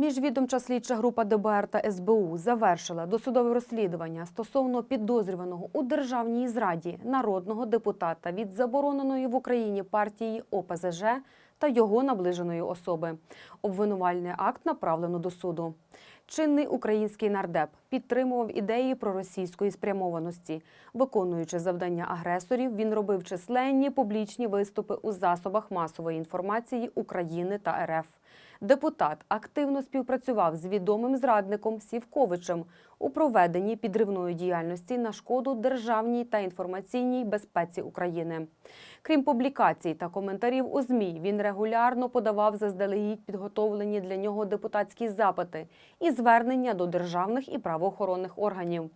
Міжвідомча слідча група ДБР та СБУ завершила досудове розслідування стосовно підозрюваного у державній зраді народного депутата від забороненої в Україні партії ОПЗЖ та його наближеної особи. Обвинувальний акт направлено до суду. Чинний український нардеп підтримував ідеї проросійської спрямованості. Виконуючи завдання агресорів, він робив численні публічні виступи у засобах масової інформації України та РФ. Депутат активно співпрацював з відомим зрадником Сівковичем у проведенні підривної діяльності на шкоду державній та інформаційній безпеці України. Крім публікацій та коментарів у ЗМІ, він регулярно подавав заздалегідь підготовлені для нього депутатські запити і звернення до державних і правоохоронних органів.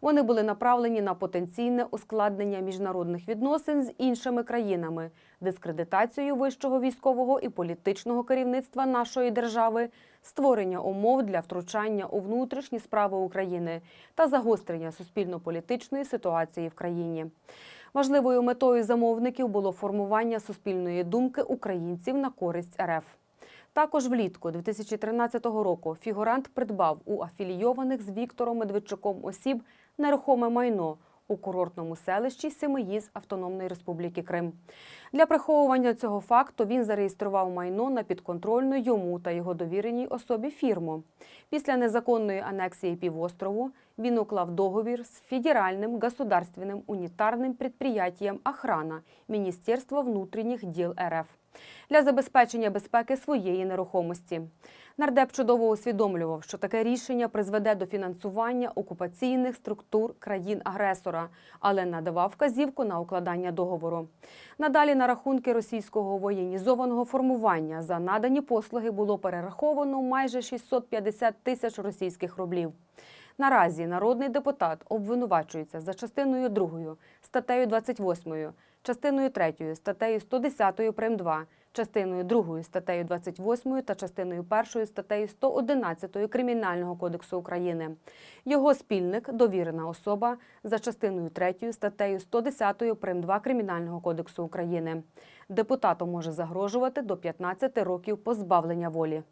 Вони були направлені на потенційне ускладнення міжнародних відносин з іншими країнами, дискредитацію вищого військового і політичного керівництва нашої держави, створення умов для втручання у внутрішні справи України та загострення суспільно-політичної ситуації в країні. Важливою метою замовників було формування суспільної думки українців на користь РФ. Також влітку 2013 року фігурант придбав у афілійованих з Віктором Медведчуком осіб нерухоме майно у курортному селищі Семиїз Автономної Республіки Крим. Для приховування цього факту він зареєстрував майно на підконтрольну йому та його довіреній особі фірму. Після незаконної анексії півострову він уклав договір з федеральним государственним унітарним предприятием «Охрана» Міністерства внутрішніх діл РФ для забезпечення безпеки своєї нерухомості. Нардеп чудово усвідомлював, що таке рішення призведе до фінансування окупаційних структур країн-агресора, але надавав вказівку на укладання договору. Надалі на рахунки російського воєнізованого формування за надані послуги було перераховано майже 650 тисяч російських рублів. Наразі народний депутат обвинувачується за частиною 2 статтею 28, частиною 3 статтею 110 прим. 2, частиною 2 статтею 28 та частиною 1 статтею 111 Кримінального кодексу України. Його спільник довірена особа за частиною 3 статтею 110 прим. 2 Кримінального кодексу України. Депутату може загрожувати до 15 років позбавлення волі.